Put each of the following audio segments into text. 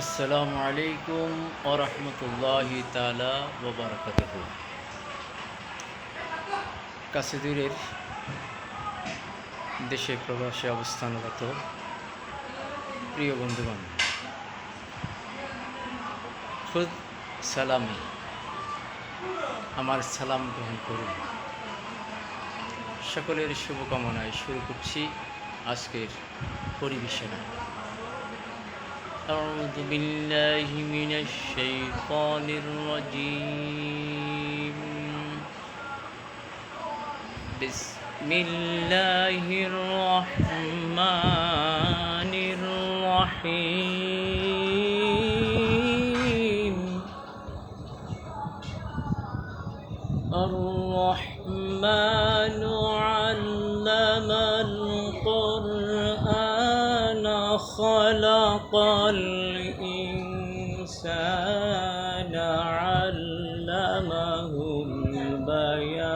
আসসালামু আলাইকুম ও রহমতুল্লাহি তালা ওবরাকাত কাছে দূরের দেশে প্রবাসে অবস্থানরত প্রিয় বন্ধুগণ, খুদ সালামে, আমার সালাম গ্রহণ করুন। সকলের শুভকামনায় শুরু করছি। আজকের পরিবেশনা أعوذ بالله من الشيطان الرجيم بسم الله الرحمن الرحيم الرحمن علم القرآن خلق الإنسان علمه البيان.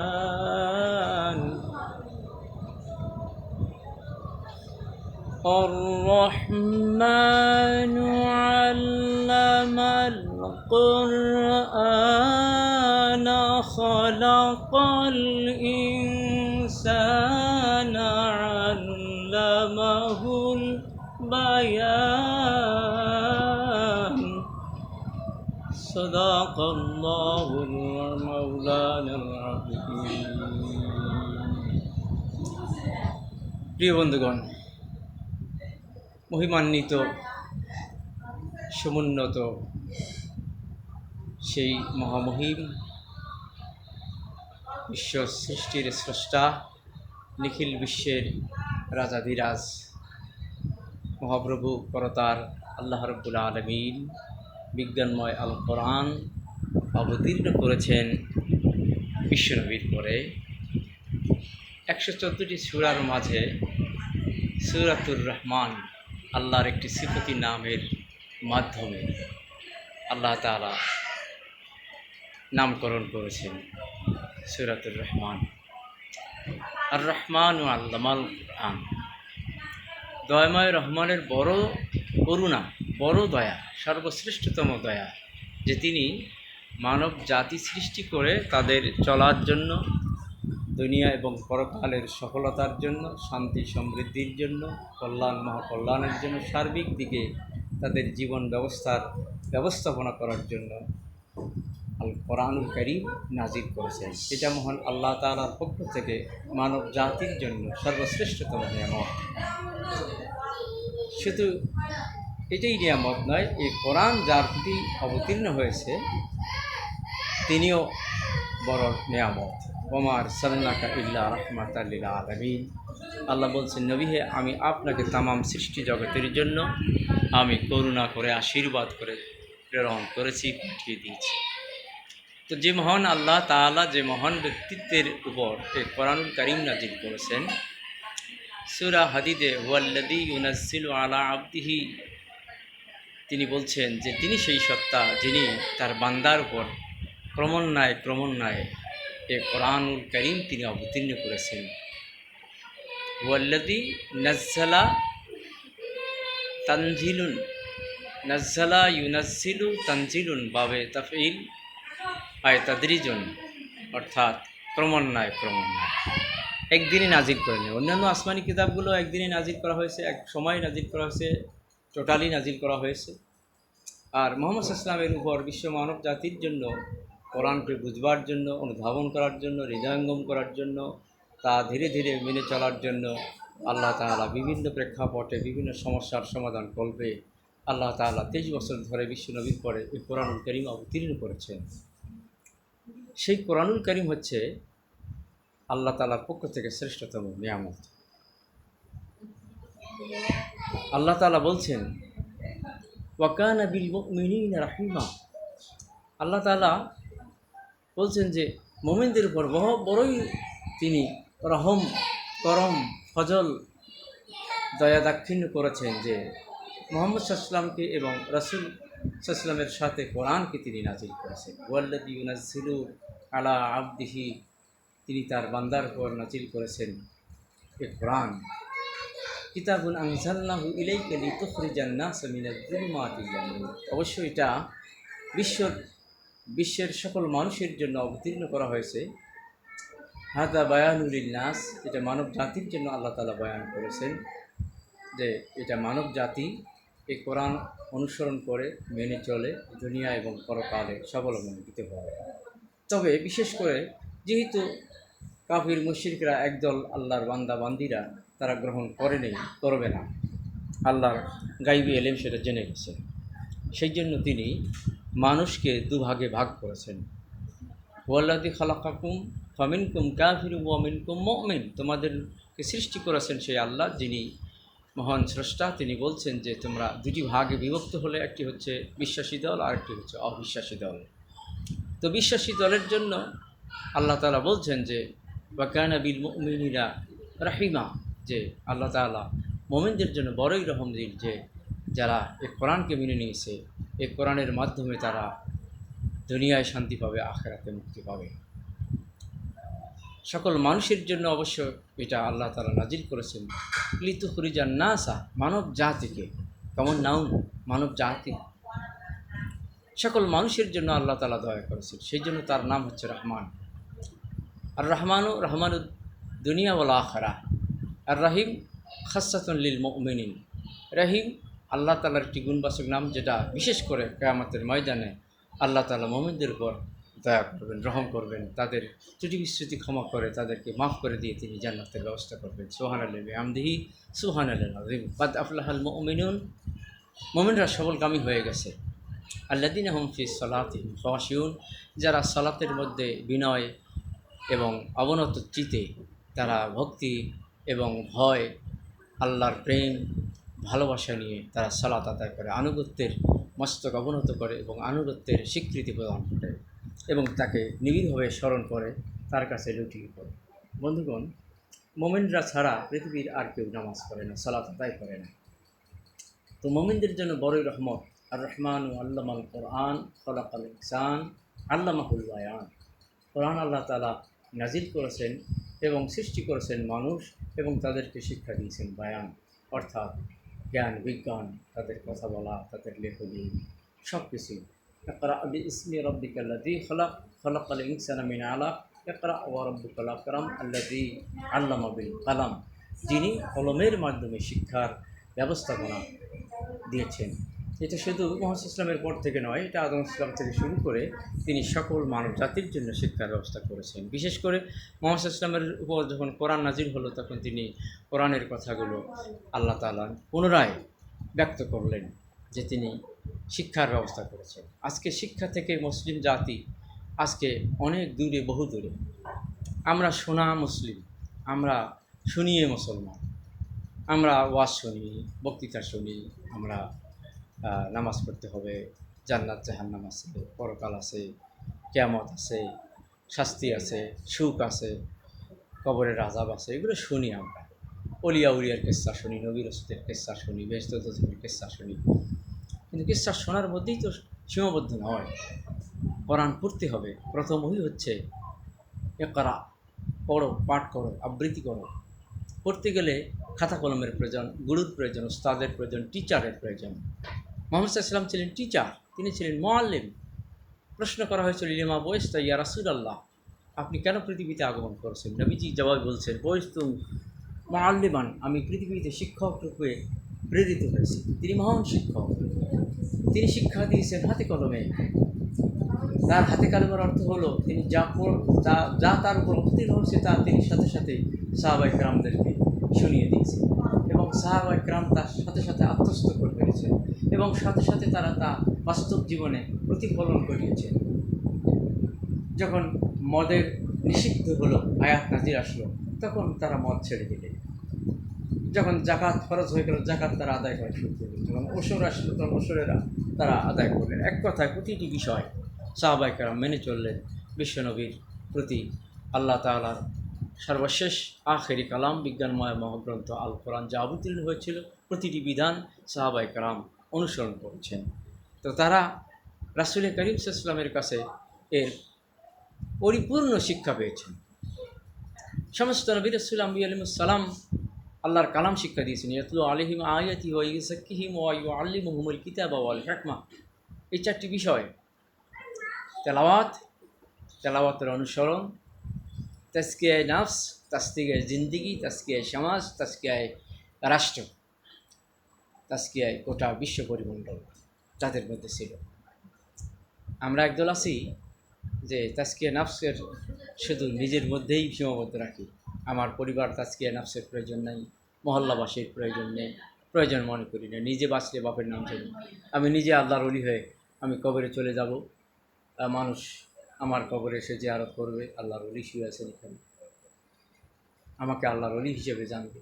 الرحمن علم القرآن خلق الإنسان আল্লামাহুল বায়ান। সদাকাল্লাহুল মাওলানাল প্রিয় বন্ধুগণ, মহিমান্বিত, সমুন্নত সেই মহামহিম বিশ্ব সৃষ্টির স্রষ্টা নিখিল বিশ্বের রাজাধিরাজ মহাপ্রভু করতার, আল্লাহ রব্বুল আলমিন বিজ্ঞানময় আল কোরআন অবতীর্ণ করেছেন বিশ্বনবীর পরে। একশো চোদ্দোটি সুরার মাঝে সুরাতুর রহমান আল্লাহর একটি সিফতি নামের মাধ্যমে আল্লাহ তালা নামকরণ করেছেন সুরাতুর রহমান। আর রহমান ও আল্লামাল আন দয়াময় রহমানের বড় করুণা, বড় দয়া, সর্বশ্রেষ্ঠতম দয়া যে তিনি মানব জাতি সৃষ্টি করে তাদের চলার জন্য, দুনিয়া এবং পরকালের সফলতার জন্য, শান্তি, সমৃদ্ধির জন্য, কল্যাণ, মহাকল্যাণের জন্য, সার্বিক দিকে তাদের জীবন ব্যবস্থার ব্যবস্থাপনা করার জন্য আল কোরআনুল করিম নাজির করেছেন। এটা মহান আল্লাহ তালার পক্ষ থেকে মানব জাতির জন্য সর্বশ্রেষ্ঠতম নিয়ামত। শুধু এটাই নিয়ামত নয়, এই কোরআন যার প্রতি অবতীর্ণ হয়েছে, তিনিও বড় নিয়ামত। ওমার সাল্লাকা ইল্লা রহমাত আলমিন। আল্লাহ বলছেন, নবী হে, আমি আপনাকে তামাম সৃষ্টি জগতের জন্য আমি করুণা করে, আশীর্বাদ করে প্রেরণ করেছি, পাঠিয়ে দিয়েছি। তো যে মহান আল্লাহ তাআলা যে মহান ব্যক্তিত্বের উপর এই কোরআনুল করিম নাজিল করেছেন, সুরা হাদিদে ওয়াল্লাদি ইউনাজিল আলা আব্দিহি তিনি বলছেন যে তিনি সেই সত্তা যিনি তার বান্দার উপর ক্রমান্বয়ে ক্রমান্বয়ে এ কোরআনুল করিম তিনি অবতীর্ণ করেছেন। ওয়াল্লাদি নজ্জালা তানজিলুন নজ্জালা ইউনাজিলু তানজিলুন বাবে তাফিল আয় তাদরিজন অর্থাৎ ক্রমান্বয়ে ক্রমান্বয়ে। একদিনে নাজির করেন অন্যান্য আসমানি কিতাবগুলো একদিনে নাজির করা হয়েছে, এক সময় নাজির করা হয়েছে, টোটালি নাজির করা হয়েছে। আর মোহাম্মদ ইসলামের উপর বিশ্ব মানব জাতির জন্য, কোরআনকে বুঝবার জন্য, অনুধাবন করার জন্য, হৃদয়ঙ্গম করার জন্য, তা ধীরে ধীরে মেনে চলার জন্য আল্লাহ তাআলা বিভিন্ন প্রেক্ষাপটে বিভিন্ন সমস্যার সমাধান করবে। আল্লাহ তাআলা তেইশ বছর ধরে বিশ্ব নবীর পরে এই কোরআনুল করিম অবতীর্ণ করেছেন। সেই কোরআনুল করিম হচ্ছে আল্লাহ তালার পক্ষ থেকে শ্রেষ্ঠতম নিয়ামত। আল্লাহ তালা বলছেন ওয়াকানা বিল মিনিন রাহিমা। আল্লাহ তালা বলছেন যে, মোমেনদের উপর বহ, বড়ই তিনি রহম, করম, ফজল, দয়া দাক্ষিণ্য করেছেন যে, মোহাম্মদ সাল্লামকে এবং রসুল সাল্লামের সাথে কোরআনকে তিনি নাজিল করেছেন। ওয়াল্লাদি ইউনাজিলু আলা আবদিহি, তিনি তার বান্দার উপর নাজিল করেছেন। এ কোরআন কিতাবুল আনজাল্লাহু ইলাইকা লিতুখরিজান নাস মিনাজ যুলুমাতি অবশ্যই এটা বিশ্বর, বিশ্বের সকল মানুষের জন্য অবতীর্ণ করা হয়েছে। হাদা বায়ানুলিল নাস এটা মানব জাতির জন্য আল্লাহ তালা বয়ান করেছেন যে এটা মানব জাতি এই কোরআন অনুসরণ করে মেনে চলে দুনিয়া এবং পরকালে স্বাবলম্বন দিতে পারে। তবে বিশেষ করে যেহেতু কাফির, মুশরিকরা একদল আল্লাহর বান্দা, বান্দিরা তারা গ্রহণ করেনি করবে না। আল্লাহর গাইবি এলেম সেটা জেনে গেছে। সেই জন্য তিনি মানুষকে দুভাগে ভাগ করেছেন। ওয়াল্লাদি খালাকাকুম ফামিনকুম কাফির ওয়ামিনকুম মমিন। তোমাদেরকে সৃষ্টি করেছেন সেই আল্লাহ যিনি মহান স্রষ্টা, তিনি বলছেন যে তোমরা দুটি ভাগে বিভক্ত হলে, একটি হচ্ছে বিশ্বাসী দল আর একটি হচ্ছে অবিশ্বাসী দল। তো বিশ্বাসী দলের জন্য আল্লাহ তালা বলছেন যে ওয়াকানা বিল মুমিনিরা রাহিমা, যে আল্লাহ তাআলা মোমেনদের জন্য বড়ই রহমদিল যে যারা এ কোরআনকে মেনে নিয়েছে, এ কোরআনের মাধ্যমে তারা দুনিয়ায় শান্তি পাবে, আখেরাতে মুক্তি পাবে। সকল মানুষের জন্য অবশ্য এটা আল্লাহ তালা নাজিল করেছেন। লিতু হরিজান নাসা মানব জাতিকে, কেমন নাউন? মানব জাতি। সকল মানুষের জন্য আল্লাহ তালা দয়া করেছেন। সেই জন্য তার নাম হচ্ছে রহমান। আর রহমানু রহমানু দুনিয়া বলা আখরা আর রাহিম খাসাতুন লিল মুমিনিন। রহিম আল্লাহ তালার একটি গুণবাচক নাম যেটা বিশেষ করে কেয়ামতের ময়দানে আল্লাহ তালা মোমিনদের উপর দয়া করবেন রহম করবেন, তাদের ত্রুটি বিস্মৃতি ক্ষমা করে তাদেরকে মাফ করে দিয়ে তিনি জান্নাতের ব্যবস্থা করবেন। সোহান আলী আমদিহি সুহান আলী বাদ আফলাহাল মমিনুন, মোমিনরা সবলগামী হয়ে গেছে। আল্লাদিন হমফি সলাতিম খাসিউন যারা সালাতের মধ্যে বিনয় এবং অবনত চিতে, তারা ভক্তি এবং ভয়, আল্লাহর প্রেম, ভালোবাসা নিয়ে তারা সালাত আদায় করে, আনুগত্যের মস্তক অবনত করে এবং আনুগত্যের স্বীকৃতি প্রদান করে। এবং তাকে নিবিড়ভাবে স্মরণ করে তার কাছে লুটিয়ে পড়ে বন্ধুগণ, মোমেনরা ছাড়া পৃথিবীর আর কেউ নামাজ পড়ে না, সালাত আদায় করে না। তো মোমিনদের জন্য বড়ই রহমত আর রহমান ও আল্লামাল কোরআন, খলাকাল ইনসান, আল্লামাহুল বায়ান। কোরআন আল্লাহ তালা নাজিল করেছেন এবং সৃষ্টি করেছেন মানুষ এবং তাদেরকে শিক্ষা দিয়েছেন বায়ান। অর্থাৎ জ্ঞান, বিজ্ঞান, তাদের কথা বলা, তাদের লেখনী সব কিছুই اقرأ باسم ربك الذي خلق خلق الإنسان من علق اقرأ وربك الأكرم الذي علم بالقلم যিনি কলমের মাধ্যমে শিক্ষার ব্যবস্থাপনা দিয়েছেন এটা শুধু মোহাম্মদ ইসলামের পর থেকে নয় এটা আদম ইসলাম থেকে শুরু করে তিনি সকল মানব জাতির জন্য শিক্ষার ব্যবস্থা করেছেন বিশেষ করে মোহাম্মদ ইসলামের উপর যখন কোরআন নাজির হলো তখন তিনি কোরআনের কথাগুলো আল্লাহ তালা পুনরায় ব্যক্ত করলেন যে তিনি শিক্ষার ব্যবস্থা করেছেন আজকে শিক্ষা থেকে মুসলিম জাতি আজকে অনেক দূরে, বহু দূরে। আমরা শোনা মুসলিম, আমরা শুনিয়ে মুসলমান। আমরা ওয়াজ শুনি, বক্তৃতা শুনি, আমরা নামাজ পড়তে হবে, জান্নাত, জাহান্নাম আছে, পরকাল আছে, কেয়ামত আছে, শাস্তি আছে, সুখ আছে, কবরের রাজাব আছে, এগুলো শুনি আমরা। অলিয়া উলিয়ার কেসা শুনি নবী রসুদের কেসা শুনি বেহস্তের কেসা শুনি। কিন্তু কেসা শোনার মধ্যেই তো সীমাবদ্ধ নয় কোরআন পড়তে হবে। প্রথম ওই হচ্ছে এ করা পড়ো, পাঠ করো, আবৃত্তি করো। পড়তে গেলে খাতা কলমের প্রয়োজন, গুরুর প্রয়োজন, উস্তাদের প্রয়োজন, টিচারের প্রয়োজন। মোহাম্মদ ইসলাম ছিলেন টিচার, তিনি ছিলেন মোয়াল্লিম প্রশ্ন করা হয়েছিল লিমা বয়স তো ইয়া রাসুলাল্লাহ। আপনি কেন পৃথিবীতে আগমন করেছেন? নবীজি জবাব বলছেন, বয়স তুম মোয়াল্লিমান আমি পৃথিবীতে শিক্ষক রূপে প্রেরিত হয়েছি। তিনি মহান শিক্ষক। তিনি শিক্ষা দিয়েছেন হাতে কলমে। তার হাতে কলমের অর্থ হলো, তিনি যা পড়- যা তার উপর অবতীর্ণ হচ্ছে তা তিনি সাথে সাথে সাহাবাই গ্রামদেরকে শুনিয়ে দিয়েছেন। এবং সাহাবাই গ্রাম তার সাথে সাথে আত্মস্থ করে ফেলেছেন এবং সাথে সাথে তারা তা বাস্তব জীবনে প্রতিফলন করিয়েছেন যখন মদের নিষিদ্ধ হলো, আয়াত নাজির আসলো, তখন তারা মদ ছেড়ে দিলেন যখন জাকাত খরচ হয়ে গেল, জাকাত তারা আদায় করা শুরু করলেন যখন ওসর আসলো, তখন ওসরেরা তারা আদায় করলেন। এক কথায় প্রতিটি বিষয় সাহাবাইকারা মেনে চললেন বিশ্বনবীর প্রতি। আল্লাহ তাআলার সর্বশেষ আখেরি কালাম বিজ্ঞানময় মহাগ্রন্থ আল কোরআন যা অবতীর্ণ হয়েছিল, প্রতিটি বিধান সাহাবাই কালাম অনুসরণ করেছেন। তো তারা রাসুল করিম ইসলামের কাছে এর পরিপূর্ণ শিক্ষা পেয়েছেন। সমস্ত নবী রসুল আম্বি আলিমুসালাম আল্লাহর কালাম শিক্ষা দিয়েছেন, ইয়াতলু আলিহিম আয়াতি ওয়া ইউসাক্কিহিম ওয়া ইউআল্লিমুহুমুল কিতাবা ওয়াল হিকমা। এই চারটি বিষয়, তেলাওয়াত, তেলাওয়াতের অনুসরণ তাস্কিয়ায় নাফস তাস্কিয়ায় জিন্দিগি তাস্কিয়ায় সমাজ তাস্কিয়ায় রাষ্ট্র তাস্কিয়ায় গোটা বিশ্ব পরিমণ্ডল যাদের মধ্যে ছিল। আমরা একদল আছি যে তাস্কিয়া নাফসের শুধু নিজের মধ্যেই সীমাবদ্ধ রাখি। আমার পরিবার তাস্কিয়া নাফসের প্রয়োজন নেই, মহল্লাবাসীর প্রয়োজন নেই, প্রয়োজন মনে করি না, নিজে বাঁচলে বাপের নাম জানি আমি নিজে আল্লাহর অলি হয়ে আমি কবরে চলে যাব মানুষ আমার কবরে এসে যে আরত করবে, আল্লাহর অলি শুয়ে আছেন এখানে। আমাকে আল্লাহর অলি হিসেবে জানবে।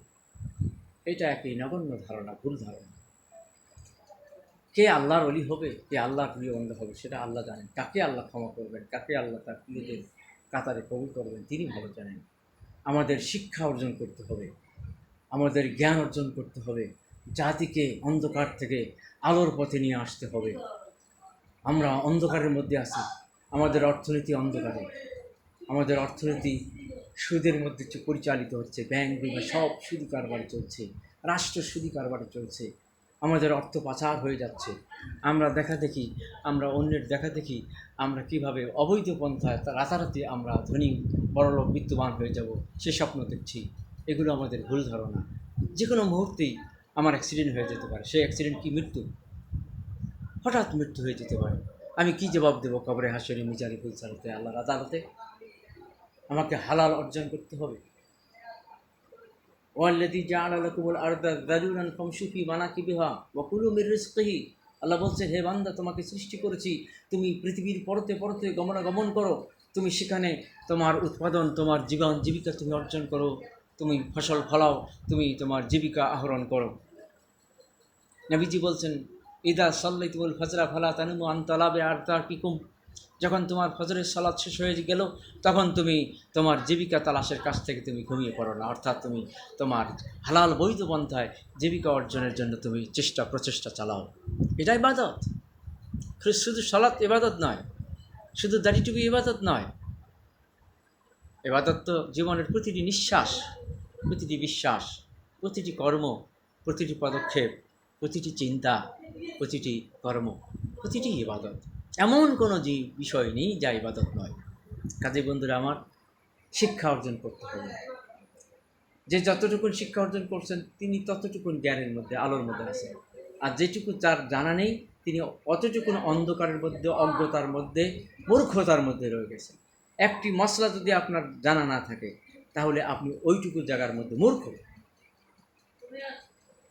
এটা একই নগণ্য ধারণা, ভুল ধারণা। কে আল্লাহর অলি হবে, কে আল্লাহর প্রিয় বন্ধ হবে, সেটা আল্লাহ জানেন। কাকে আল্লাহ ক্ষমা করবেন, কাকে আল্লাহ তার প্রিয়দের কাতারে কবুল করবেন, তিনি ভালো জানেন। আমাদের শিক্ষা অর্জন করতে হবে, আমাদের জ্ঞান অর্জন করতে হবে, জাতিকে অন্ধকার থেকে আলোর পথে নিয়ে আসতে হবে। আমরা অন্ধকারের মধ্যে আছি, আমাদের অর্থনীতি অন্ধকারে, আমাদের অর্থনীতি সুদের মধ্যে পরিচালিত হচ্ছে, ব্যাংক বিমা সব সুদি কারবার চলছে, রাষ্ট্র সুদি কারবার চলছে। আমাদের অর্থ পাচার হয়ে যাচ্ছে। আমরা দেখা দেখি, আমরা অন্যের দেখা দেখি, আমরা কীভাবে অবৈধ পন্থায়, রাতারাতি আমরা ধনী, বড়লোক, বিত্তবান হয়ে যাব, সে স্বপ্ন দেখছি। এগুলো আমাদের ভুল ধারণা। যে কোনো মুহূর্তেই আমার অ্যাক্সিডেন্ট হয়ে যেতে পারে। সেই অ্যাক্সিডেন্ট কি মৃত্যু? হঠাৎ মৃত্যু হয়ে যেতে পারে। আমি কি জবাব দেবো কবরে হাসরি মিজারি ফুলসারতে আল্লাহর আদালতে? আমাকে হালাল অর্জন করতে হবে? ওয়াল্লাদি জাআলা লাকুমুল আরদা যালুলান ফামশু ফি মানাকিবিহা ওয়া কুলু মির আল্লাহ বলছে হে বান্দা, তোমাকে সৃষ্টি করেছি। তুমি পৃথিবীর পরতে পরতে গমনাগমন করো। তুমি সেখানে তোমার উৎপাদন, তোমার জীবন, জীবিকা তুমি অর্জন করো। তুমি ফসল ফলাও, তুমি তোমার জীবিকা আহরণ করো। নবীজি বলছেন, ইদা সাল্লাই তুমুল ফজরা ফালা তানুমু আন্তলাবে আর তার কিকুম যখন তোমার ফজরের সালাদ শেষ হয়ে গেল, তখন তুমি তোমার জীবিকা তালাশের কাছ থেকে তুমি ঘুমিয়ে পড়ো না। অর্থাৎ তুমি তোমার হালাল বৈধ পন্থায় জীবিকা অর্জনের জন্য তুমি চেষ্টা, প্রচেষ্টা চালাও। এটা ইবাদত। শুধু সালাত ইবাদত নয়, শুধু দাড়িটুকু ইবাদত নয়। এবাদত তো জীবনের প্রতিটি নিঃশ্বাস, প্রতিটি বিশ্বাস, প্রতিটি কর্ম, প্রতিটি পদক্ষেপ, প্রতিটি চিন্তা, প্রতিটি কর্ম, প্রতিটি ইবাদত। এমন কোনো যে বিষয় নেই যা ইবাদত নয়। কাজে বন্ধুরা, আমার শিক্ষা অর্জন করতে হবে। যে যতটুকুন শিক্ষা অর্জন করছেন, তিনি ততটুকুন জ্ঞানের মধ্যে, আলোর মধ্যে আছেন। আর যেটুকু যার জানা নেই, তিনি অতটুকুন অন্ধকারের মধ্যে, অজ্ঞতার মধ্যে, মূর্খতার মধ্যে রয়ে গেছেন। একটি মশলা যদি আপনার জানা না থাকে, তাহলে আপনি ওইটুকু জায়গার মধ্যে মূর্খ।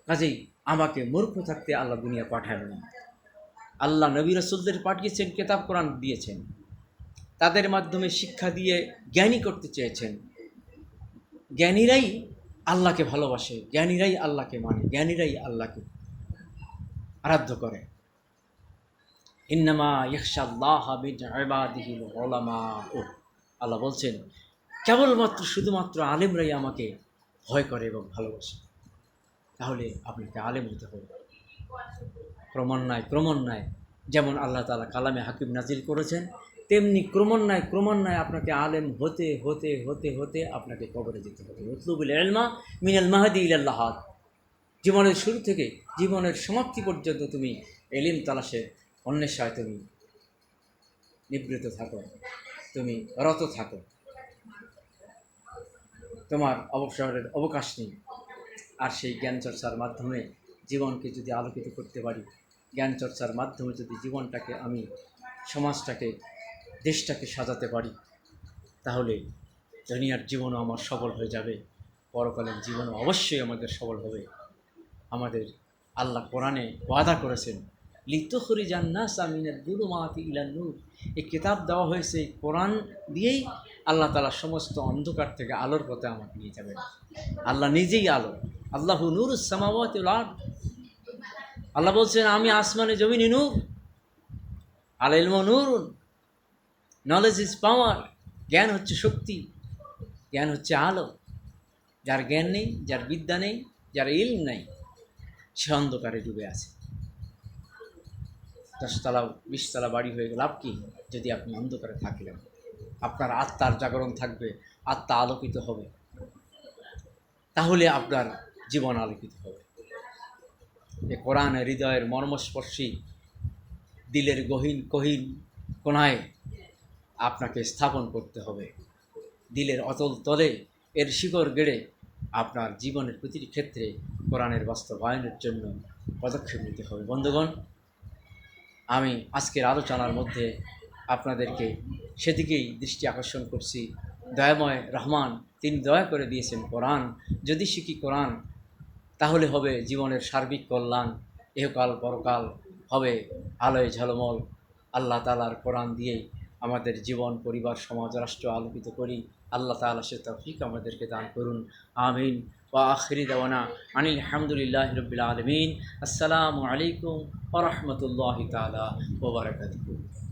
কাজেই আমাকে মূর্খ থাকতে আল্লাহ দুনিয়া পাঠালেন না। আল্লাহ নবী রসুলদের পাঠিয়েছেন, কেতাব কোরআন দিয়েছেন। তাদের মাধ্যমে শিক্ষা দিয়ে জ্ঞানী করতে চেয়েছেন। জ্ঞানীরাই আল্লাহকে ভালোবাসে, জ্ঞানীরাই আল্লাহকে মানে জ্ঞানীরাই আল্লাহকে আরাধ্য করে। ইন্নামা ওলামা ও আল্লাহ বলছেন, কেবলমাত্র শুধুমাত্র আলেমরাই আমাকে ভয় করে এবং ভালোবাসে। তাহলে আপনাকে আলেম হতে হবে। ক্রমান্বয়ে ক্রমান্বয়ে, যেমন আল্লাহ তালা কালামে হাকিম নাজিল করেছেন, তেমনি ক্রমান্বয়ে ক্রমান্বয়ে আপনাকে আলেম হতে হতে হতে হতে আপনাকে কবরে যেতে হবে। উতলুবুল এলমা মিনাল মাহাদি ইলাল্লাহাদ জীবনের শুরু থেকে জীবনের সমাপ্তি পর্যন্ত তুমি এলিম তালাশে অন্বেষায় তুমি নিবৃত থাকো, তুমি রত থাকো। তোমার অবসরের অবকাশ নেই। আর সেই জ্ঞান চর্চার মাধ্যমে জীবনকে যদি আলোকিত করতে পারি, জ্ঞান চর্চার মাধ্যমে যদি জীবনটাকে আমি, সমাজটাকে, দেশটাকে সাজাতে পারি, তাহলে দুনিয়ার জীবনও আমার সফল হয়ে যাবে, পরকালের জীবনও অবশ্যই আমাদের সফল হবে। আমাদের আল্লাহ কোরআনে ওয়াদা করেছেন, লিতখরি জান্নাস আমিনের দুলু মাহাতি ইলান নূর। এই কিতাব দেওয়া হয়েছে, এই কোরআন দিয়েই আল্লাহ তালা সমস্ত অন্ধকার থেকে আলোর পথে আমাকে নিয়ে যাবেন। আল্লাহ নিজেই আলো। আল্লাহ নূর সামাওয়াতুল আরদ। আল্লাহ বলছেন, আমি আসমানে জমিনে নূর, আল ইলম নূর নলেজ ইজ পাওয়ার জ্ঞান হচ্ছে শক্তি, জ্ঞান হচ্ছে আলো। যার জ্ঞান নেই, যার বিদ্যা নেই, যার ইলম নেই, সে অন্ধকারে ডুবে আছে। দশতলা, বিশতলা বাড়ি হয়ে গেল কি? যদি আপনি অন্ধকারে থাকলেন, আপনার আত্মার জাগরণ থাকবে, আত্মা আলোকিত হবে। তাহলে আপনার জীবন আলোকিত হবে। এ কোরআন হৃদয়ের মর্মস্পর্শী, দিলের গহীন, কহিন কোনায় আপনাকে স্থাপন করতে হবে। দিলের অতল তলে, এর শিকড় গেড়ে আপনার জীবনের প্রতিটি ক্ষেত্রে কোরআনের বাস্তবায়নের জন্য পদক্ষেপ নিতে হবে। বন্ধুগণ, আমি আজকের আলোচনার মধ্যে আপনাদেরকে সেদিকেই দৃষ্টি আকর্ষণ করছি। দয়াময় রহমান, তিনি দয়া করে দিয়েছেন কোরআন। যদি শিখি কোরআন তাহলে হবে জীবনের সার্বিক কল্যাণ, এহকাল পরকাল হবে আলোয় ঝলমল। আল্লাহ তালার কোরআন দিয়েই আমাদের জীবন, পরিবার, সমাজ, রাষ্ট্র আলোকিত করি। আল্লাহ তালা সে তৌফিক আমাদেরকে দান করুন। আমিন। ওয়া আখিরি দেওয়ানা আনিল হামদুলিল্লাহ রবিল আলমিন। আসসালামু আলাইকুম ওরহমতুল্লাহ তালা ওবরাকাতুহ